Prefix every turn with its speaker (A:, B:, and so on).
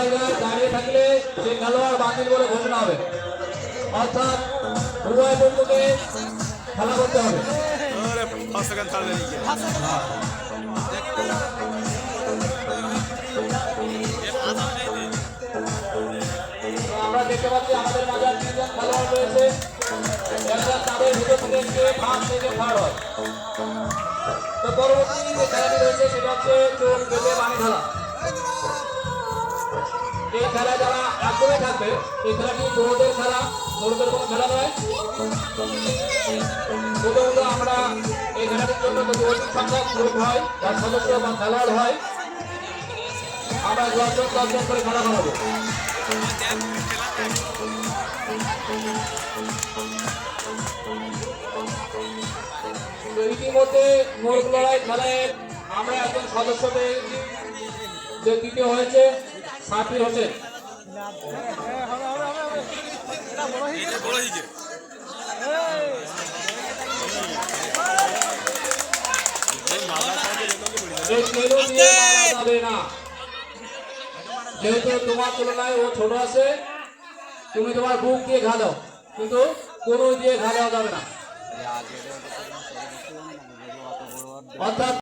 A: জায়গায় দাঁড়িয়ে থাকলে সে খেলোয়াড় বাতিল বলে ঘোষণা হবে। অর্থাৎ উভয় পক্ষকে খেলা করতে হবে। আমরা দেখতে পাচ্ছি আমাদের মাঝে তিনজন খেলোয়াড় রয়েছে। তাদের ভিতর থেকে একটি থেকে ফার হয়। তো পরবর্তী যে খেলাটি রয়েছে সেটা হচ্ছে চোখ বেঁধে ঢালা এই খেলা যারা আগ্রহে থাকবে, এই খেলাটি বড়দের খেলা, বড়দের কোনো খেলা নয়। প্রথমত আমরা এই খেলাটির জন্য যদি অধিক সংখ্যক গ্রুপ হয় বা সদস্য বা খেলোয়াড় হয়। আমরা দশজন দশজন করে খেলা তো ইতিমধ্যে মোরগ লড়াই খেলায় আমরা একজন সদস্যদের যে দ্বিতীয় হয়েছে সাফির হোসেন যেহেতু তোমার তুলনায় ও ছোট আছে তুমি তোমার বুক দিয়ে ঘা দাও। কিন্তু কোনো দিয়ে ঘা দেওয়া যাবে না। অর্থাৎ